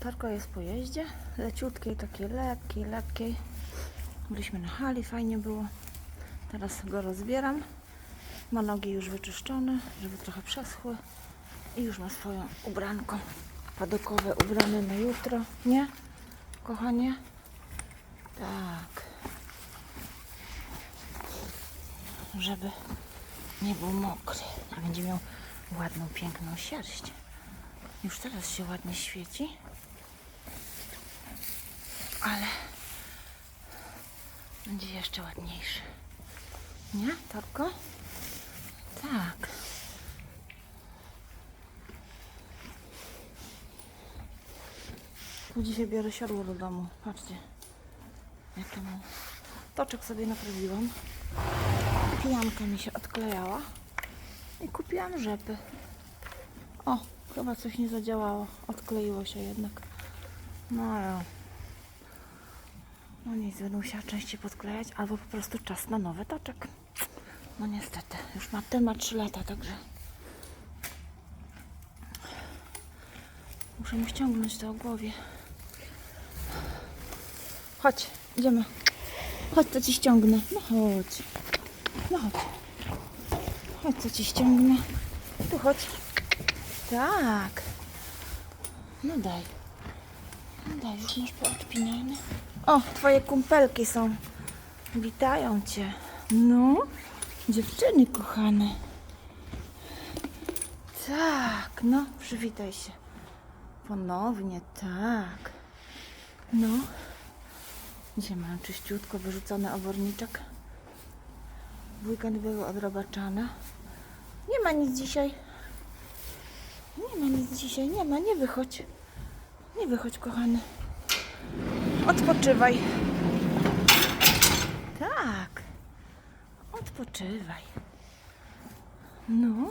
Tarko jest po jeździe, leciutkiej, takiej lekkiej, lekkiej. Byliśmy na hali, fajnie było. Teraz go rozbieram. Ma nogi już wyczyszczone, żeby trochę przeschły. I już ma swoją ubranko padokowe ubrane na jutro. Nie? Kochanie? Tak. Żeby nie był mokry. I będzie miał ładną, piękną sierść. Już teraz się ładnie świeci. Ale będzie jeszcze ładniejszy. Nie, Torko? Tak. Tu dzisiaj biorę siodło do domu. Patrzcie. Jak to mam. Toczek sobie naprawiłam. Pijanka mi się odklejała. I kupiłam rzepy. O, chyba coś nie zadziałało. Odkleiło się jednak. No ale... No nic, będę musiała częściej podklejać, albo po prostu czas na nowy toczek. No niestety, już ma ten ma 3 lata, także... Muszę mu ściągnąć to o głowie. Chodź, idziemy. Chodź, to ci ściągnę. No chodź. No chodź. Chodź, co ci ściągnę. Tu chodź. Tak. No daj. No daj, już masz poodpinane. O, twoje kumpelki są. Witają cię. No, dziewczyny kochane. Tak, no, przywitaj się. Ponownie, tak. No. Dzisiaj mam czyściutko wyrzucony oborniczek. Weekend były odrobaczane. Nie ma nic dzisiaj. Nie ma nic dzisiaj, nie ma, nie wychodź. Nie wychodź, kochany. Odpoczywaj. Tak. Odpoczywaj. No.